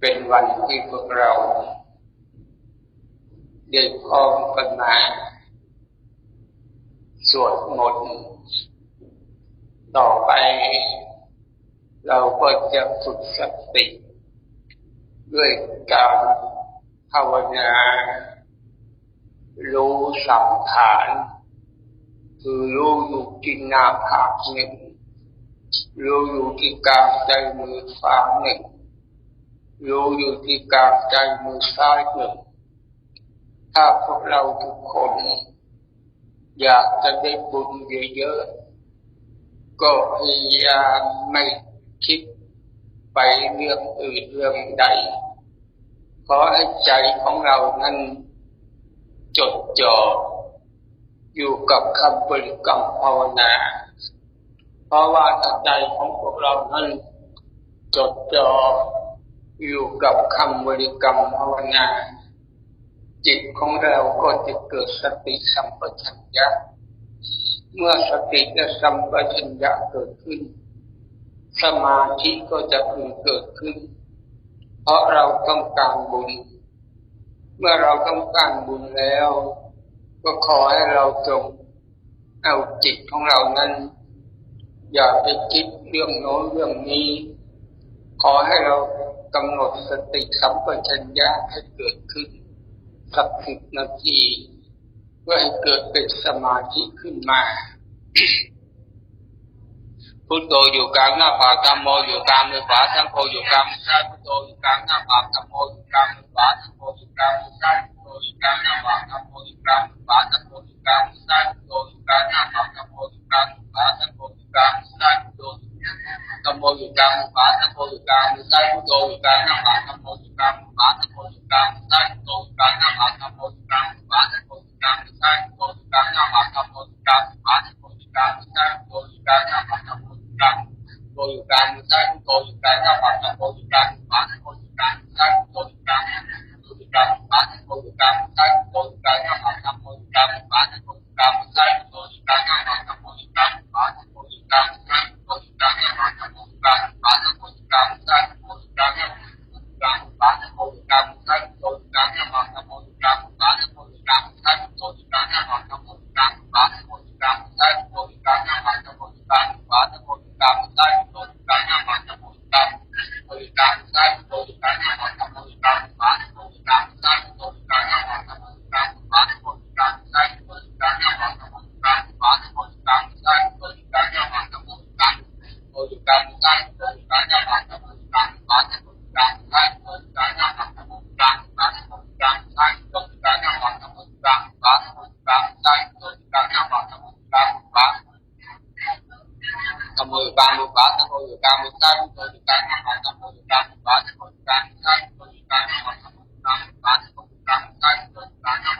เป็นวันที่พวกเราได้พร้อมกันมาสวดมนต์ต่อไปเราก็จะฝึกสติ ด้วยการภาวนา รู้สังขารคือรู้อยู่ที่หนาผากหนึ่งรู้อยู่ที่กลางใจมือขวาหนึ่ง รู้อยู่ที่กลางใจมือซ้ายหนึ่งถ้าพวกเราทุกคน อยากจะได้บุญเยอะๆ ก็พยายามไม่คิดไปเรื่องอื่นเรื่องใด ขอให้ใจของเรานั้นจดจ่ออยู่กับคำบริกรรมภาวนา เพราะว่าถ้าใจของพวกเรานั้นจดจ่อ อยู่กับคำบริกรรมภาวนา จิตของเราก็จะเกิดสติสัมปชัญญะ เมื่อสติและสัมปชัญญะเกิดขึ้น สมาธิก็จะพึงเกิดขึ้น เพราะเราต้องการบุญ เมื่อเราต้องการบุญแล้ว ก็ขอให้เราจงเอาจิตของเรานั้น อย่าไปคิดเรื่องโน้นเรื่องนี้ ขอให้เรา กำหนดสติสัมปชัญญะให้เกิดขึ้นสักสิบนาทีเพื่อให้เกิดเป็นสมาธิขึ้นมาพุทโธอยู่กลางหน้าผากธรรมโมอยู่กลางมือขวาสังโฆอยู่กลางมือซ้ายพุทโธอยู่กลางหน้าผากธรรมโมอยู่กลางมือขวาสังโฆอยู่กลางมือซ้ายพุทโธอยู่กลางหน้าผากธรรมโมอยู่กลางมือขวาสังโฆอยู่กลางมือซ้ายพุทโธอยู่กลางหน้าผากธรรมโมอยู่กลางมือขวาสังโฆอยู่กลางมือซ้ายพุทโธ ธรรมโมอยู่กลางมือขวาสังโฆอยู่กลางมือซ้ายพุทโธอยู่กลางหน้าผากธรรมโมอยู่กลางมือขวาสังโฆอยู่กลางมือซ้ายพุทโธอยู่กลางหน้าผากธรรมโมอยู่กลางมือขวาสังโฆอยู่กลางมือซ้ายพุทโธ tâm mười ba mười ba tâm mười ba mười ba tâm mười ba mười ba tâm mười ba mười ba tâm mười ba mười ba tâm mười ba mười ba tâm mười ba mười ba tâm mười ba mười ba tâm mười ba mười ba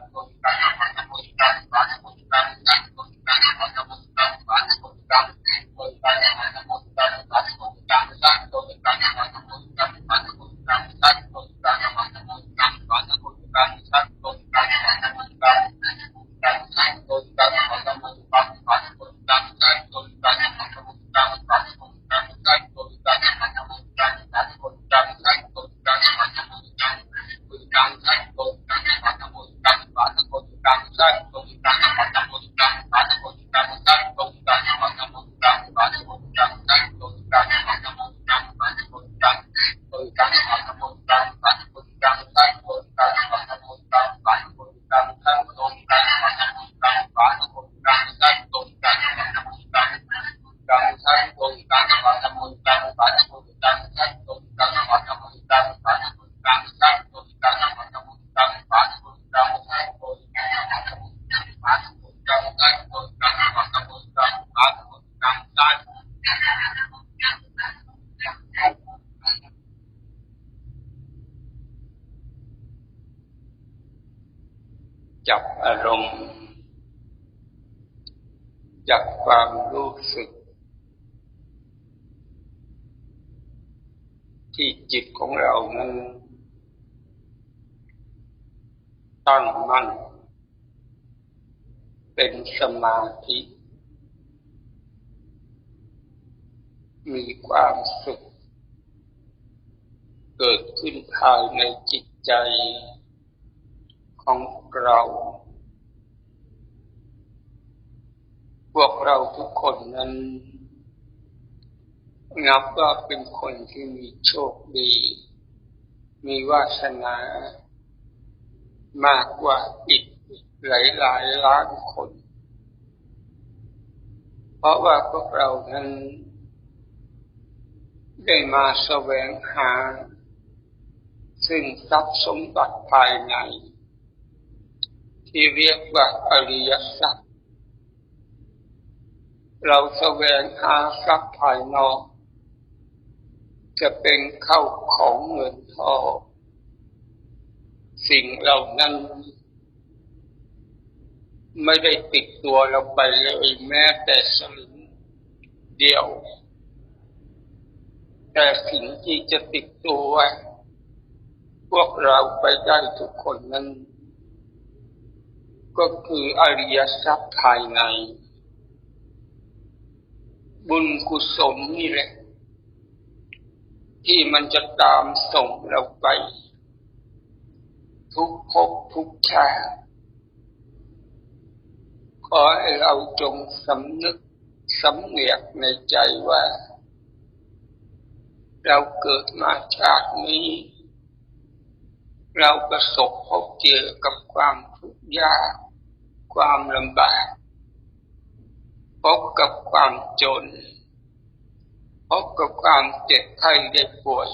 จับอารมณ์จับความรู้สึก ที่จิตของเรา นั้นตั้งมั่น เป็นสมาธิ มีความสุข เกิดขึ้นภายในจิตใจของเรา พวกเราทุกคนนั้นนับว่าเป็นคนที่มีโชคดี มีวาสนามากกว่าอีกหลายหลายล้านคน เพราะว่าพวกเรานั้นได้มาแสวงหา ซึ่งทรัพย์สมบัติภายใน ที่เรียกว่าอริยทรัพย์ เราแสวงหาทรัพย์ภายนอก จะเป็นเข้าของเงินทองสิ่งเหล่านั้น ไม่ได้ติดตัวเราไปเลยแม้แต่สลึงเดียว แต่สิ่งที่จะติดตัวพวกเราไปได้ทุกคนนั้น ก็คืออริยทรัพย์ภายใน บุญกุศลนี่แหละ ที่มันจะตามส่งเราไป ทุกภพทุกชาติขอให้เราจงสำนึกสำเนียกในใจว่า เราเกิดมาชาตินี้ เราประสบพบเจอกับความทุกข์ยาก ความลำบาก พบกับความจน พบกับความเจ็บไข้ได้ป่วย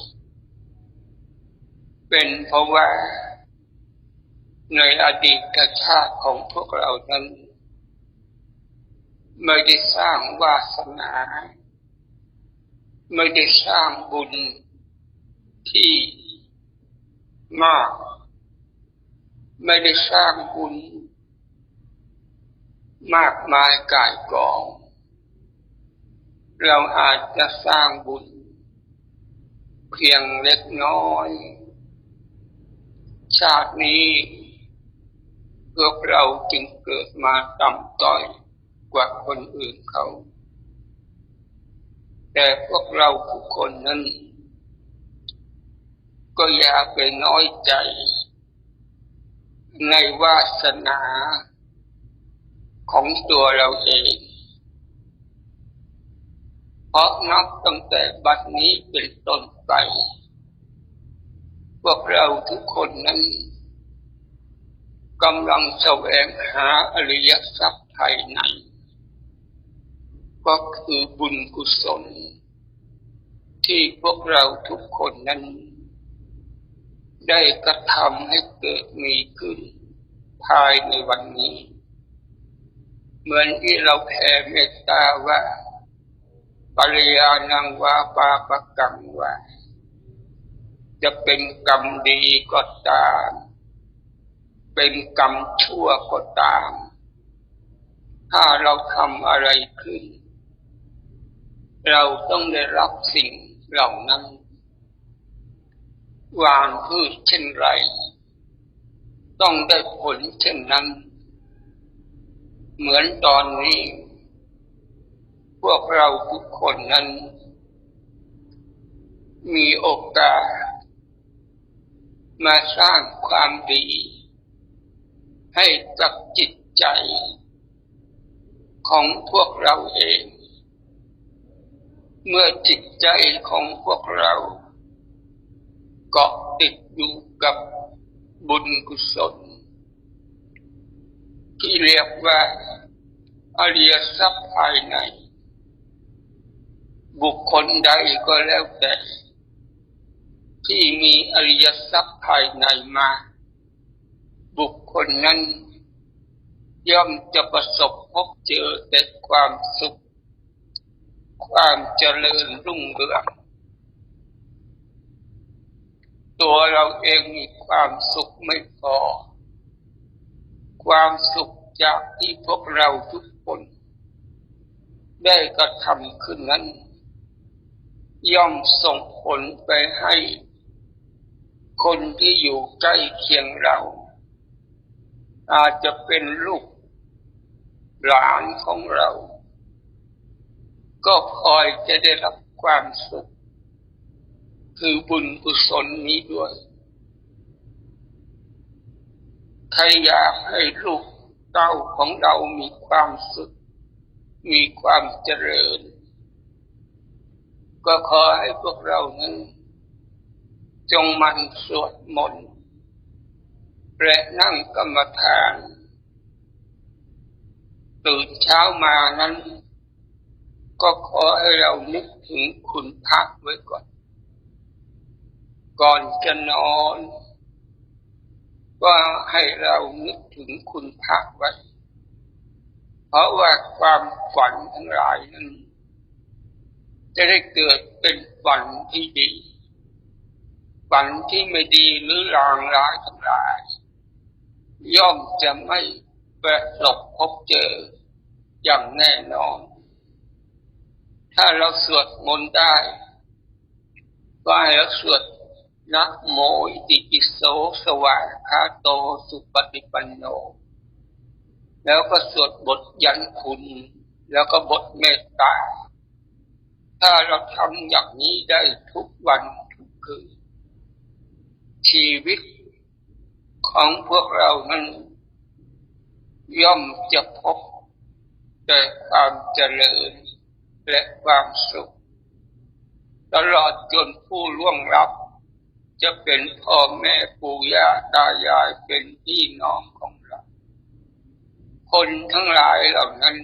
เป็นเพราะว่าในอดีตชาติของพวกเรานั้นไม่ได้สร้างวาสนา ไม่ได้สร้างบุญที่มาก ไม่ได้สร้างบุญมากมายกายกอง เราอาจจะสร้างบุญ เพียงเล็กน้อย ชาตินี้พวกเราจึงเกิดมาต่ำต้อยกว่าคนอื่นเขา แต่พวกเราทุกคนนั้น ก็อย่าไปน้อยใจ ในวาสนาของตัวเราเอง ราะนับตั้งแต่บัดนี้เป็นต้นไป พวกเราทุกคนนั้นกำลังแสวงหาอริยทรัพย์ภายในก็คือบุญกุศล ที่พวกเราทุกคนนั้น ได้กระทำให้เกิดมีขึ้น ภายในวันนี้ เหมือนที่เราแผ่เมตตาว่า ปริยานังวาปาปกรรมวาจะเป็นกรรมดีก็ตาม เป็นกรรมชั่วก็ตาม ถ้าเราทำอะไรขึ้น เราต้องได้รับสิ่งเหล่านั้น วางพืชเช่นไร ต้องได้ผลเช่นนั้น เหมือนตอนนี้ พวกเราทุกคนนั้น มีโอกาส มาสร้างความดี ให้กับจิตใจ ของพวกเราเอง เมื่อจิตใจของพวกเราเกาะติดอยู่กับบุญกุศล ที่เรียกว่าอริยทรัพย์ภายใน บุคคลใดก็แล้วแต่ที่มีอริยทรัพย์ภายในมา บุคคลนั้น ย่อมจะประสบพบเจอแต่ความสุข ความเจริญรุ่งเรืองตัวเราเองมีความสุขไม่พอ ความสุขจากที่พวกเราทุกคน ได้กระทำขึ้นนั้น ย่อมส่งผลไปให้ คนที่อยู่ใกล้เคียงเรา อาจจะเป็นลูก หลานของเรา ก็คอยจะได้รับความสุข คือบุญกุศลนี้ด้วย ใครอยากให้ลูกเต้าของเรามีความสุข มีความเจริญ ก็ขอให้พวกเรานั้น จงมันสวดมนต์และนั่งกรรมฐานตื่นเช้ามานั้น ก็ขอให้เรานึกถึงคุณพระไว้ก่อน ก่อนจะนอน ก็ให้เรานึกถึงคุณพระไว้ เพราะว่าความฝันทั้งหลายนั้น จะได้เกิดเป็นฝันที่ดีฝันที่ไม่ดีหรือลางร้ายทั้งหลาย ย่อมจะไม่ประสบพบเจออย่างแน่นอน ถ้าเราสวดมนต์ได้ก็ให้เราสวดนะโมอิติปิโสสวาคาโตสุปฏิปันโน แล้วก็สวดบทยันคุณ แล้วก็บทเมตตา ถ้าเราทำอย่างนี้ได้ทุกวันทุกคืนชีวิตของพวกเรานั้น ย่อมจะพบแต่ความเจริญและความสุข ตลอดจนผู้ล่วงลับ จะเป็นพ่อแม่ปู่ย่าตายายเป็นพี่น้องของเรา คนทั้งหลายเหล่านั้น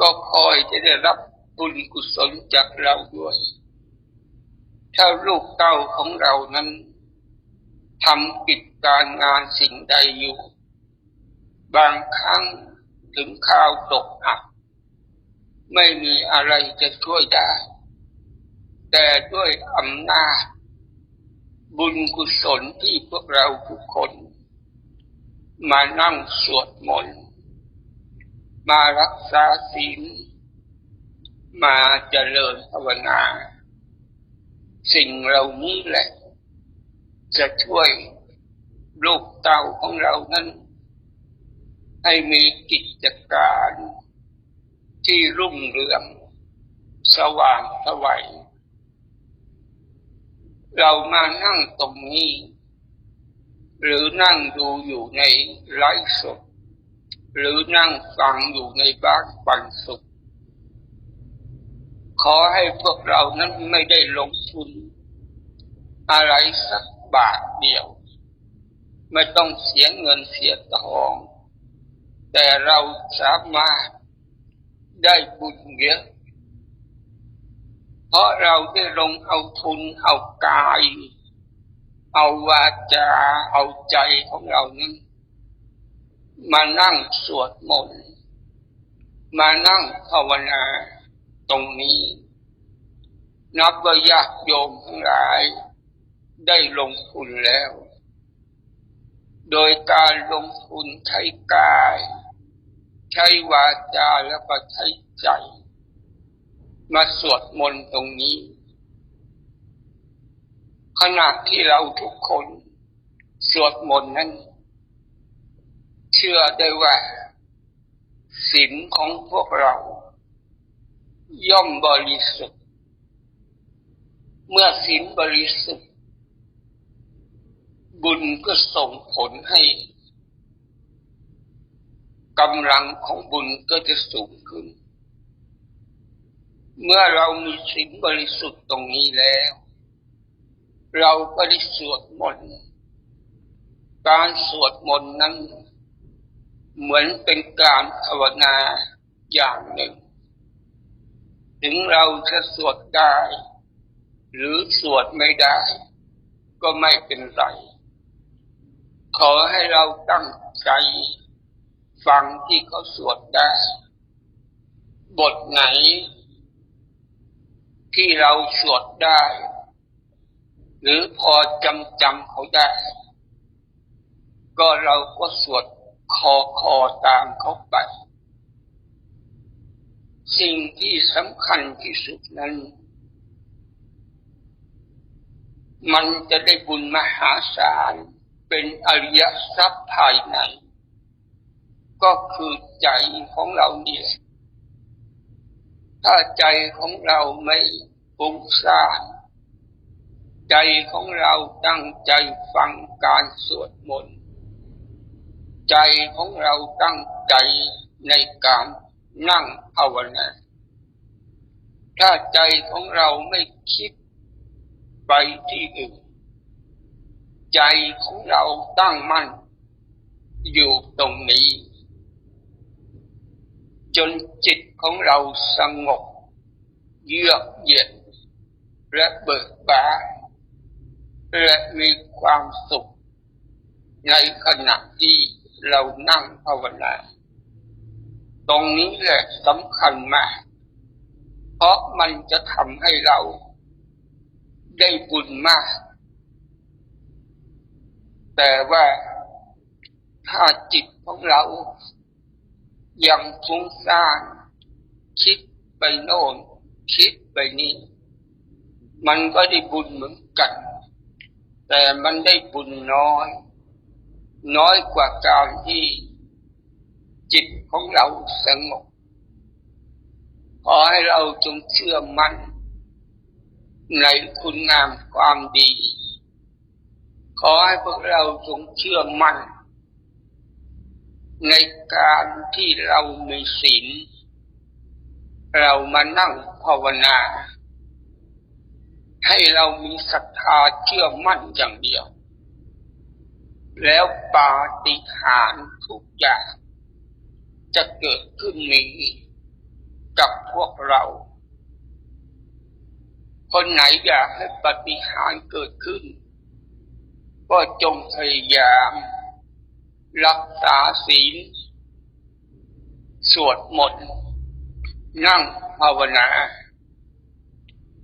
ก็คอยจะได้รับ บุญกุศลจากเราด้วย ถ้าลูกเต้าของเรานั้นทำกิจการงานสิ่งใดอยู่ บางครั้งถึงข้าวตกอับไม่มีอะไรจะช่วยได้ แต่ด้วยอำนาจ บุญกุศลที่พวกเราทุกคน มานั่งสวดมนต์มารักษาศีล มาเจริญภาวนา สิ่งเหล่านี้แหละ จะช่วยลูกเต่าของเรานั้น ให้มีกิจการที่รุ่งเรือง สว่างสวัยเรามานั่งตรงนี้ หรือนั่งดูอยู่ในไลฟ์สดหรือนั่งฟังอยู่ในบ้านปันสุข ขอให้พวกเรานั้นไม่ได้ลงทุน อะไรสักบาทเดียว ไม่ต้องเสียเงินเสียทอง แต่เราสามารถได้บุญเยอะ เพราะเราได้ลงเอาทุนเอากาย เอาวาจาเอาใจของเรานั้นมานั่งสวดมนต์มานั่งภาวนา ตรงนี้ นับว่าญาติโยมทั้งหลาย ได้ลงทุนแล้ว โดยการลงทุนใช้กาย ใช้วาจาแล้วก็ใช้ใจ มาสวดมนต์ตรงนี้ ขณะที่เราทุกคนสวดมนต์นั้น เชื่อได้ว่าศีลของพวกเรา ย่อมบริสุทธิ์ เมื่อศีลบริสุทธิ์ บุญก็ส่งผลให้กำลังของบุญก็จะสูงขึ้น เมื่อเรามีศีลบริสุทธิ์ตรงนี้แล้ว เราก็ได้สวดมนต์การสวดมนต์นั้น เหมือนเป็นการภาวนาอย่างหนึ่ง ถึงเราจะสวดได้ หรือสวดไม่ได้ ก็ไม่เป็นไร ขอให้เราตั้งใจ ฟังที่เขาสวดได้ บทไหน ที่เราสวดได้ หรือพอจำจำเขาได้ ก็เราก็สวดคอคอตามเขาไป สิ่งที่สำคัญที่สุดนั้น มันจะได้บุญมหาศาลเป็นอริยทรัพย์ภายใน ก็คือใจของเราเนี่ยถ้าใจของเราไม่ฟุ้งซ่านใจของเราตั้งใจฟังการสวดมนต์ ใจของเราตั้งใจในการ นั่งภาวนาถ้าใจของเราไม่คิดไปที่อื่น ใจของเราตั้งมั่น อยู่ตรงนี้ จนจิตของเราสงบ เยือกเย็นและเบิกบานและมีความสุข ในขณะที่เรานั่งภาวนา ตรงนี้แหละสำคัญมาก เพราะมันจะทำให้เราได้บุญมาก แต่ว่าถ้าจิตของเรา ยังฟุ้งซ่านคิดไปโน่น คิดไปนี่ มันก็ได้บุญเหมือนกัน แต่มันได้บุญน้อย น้อยกว่าการที่ จิตของเราสงบขอให้เราจงเชื่อมั่นในคุณงามความดี ขอให้พวกเราจงเชื่อมั่นในการที่เรามีศีลเรามานั่งภาวนา ให้เรามีศรัทธาเชื่อมั่นอย่างเดียว แล้วปาฏิหาริย์ทุกอย่าง จะเกิดขึ้นมีกับพวกเรา คนไหนอยากให้ปฏิหารเกิดขึ้น ก็จงพยายาม รักษาศีล สวดมนต์นั่งภาวนา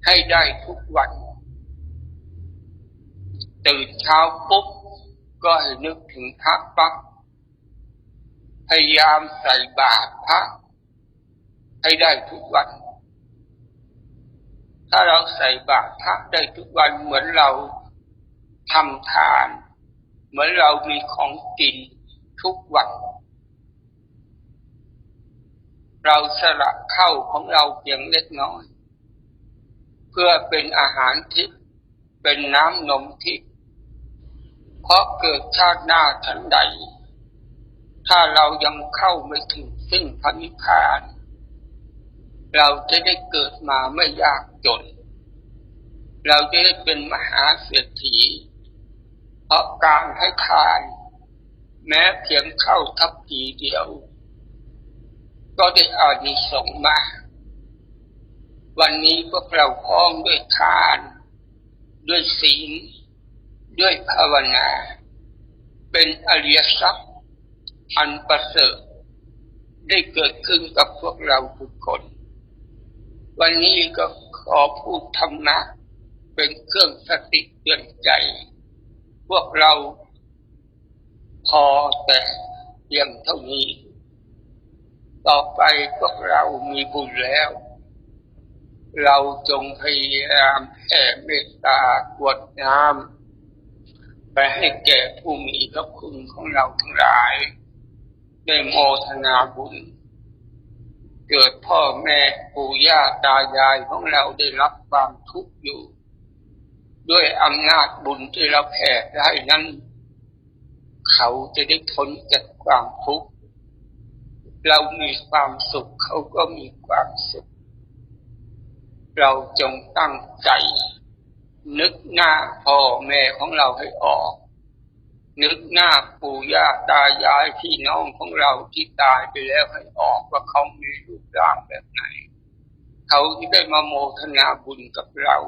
ให้ได้ทุกวัน ตื่นเช้าปุ๊บ ก็ให้นึกถึงพระปั๊ก พยายามใส่บาตรพระให้ได้ทุกวัน ถ้าเราใส่บาตรพระได้ทุกวันเหมือนเราทำทาน เหมือนเรามีของกินทุกวัน เราสละเข้าของเราเพียงเล็กน้อย เพื่อเป็นอาหารทิพย์เป็นน้ำนมทิพย์เพราะเกิดชาติหน้าทันใด ถ้าเรายังเข้าไม่ถึงซึ่งพระนิพพาน เราจะได้เกิดมาไม่ยากจน เราจะได้เป็นมหาเศรษฐี เพราะการให้ทาน แม้เพียงเข้าทับทีเดียว ก็ได้อานิสงส์มากวันนี้พวกเราพ้องด้วยทาน ด้วยศีล ด้วยภาวนา เป็นอริยทรัพย์ อันประเสริฐได้เกิดขึ้นกับพวกเราทุกคน วันนี้ก็ขอพูดธรรมะเป็นเครื่องสติเตือนใจ พวกเราพอแต่เพียงเท่านี้ ต่อไปพวกเรามีบุญแล้ว เราจงพยายามแผ่เมตตากวดน้ำไปให้แก่ผู้มีพระคุณของเราทั้งหลาย ได้โมทนาบุญ เกิดพ่อแม่ปู่ย่าตายายของเราได้รับความทุกข์อยู่ ด้วยอำนาจบุญที่เราแผ่ได้นั้น เขาจะได้ทนจากความทุกข์เรามีความสุขเขาก็มีความสุข เราจงตั้งใจ นึกหน้าพ่อแม่ของเราให้ออก นึกหน้าปู่ย่าตายายพี่น้องของเราที่ตายไปแล้วให้ออกว่าเขามีรูปร่างแบบไหน เขาที่ได้มาโมทนาบุญกับเรา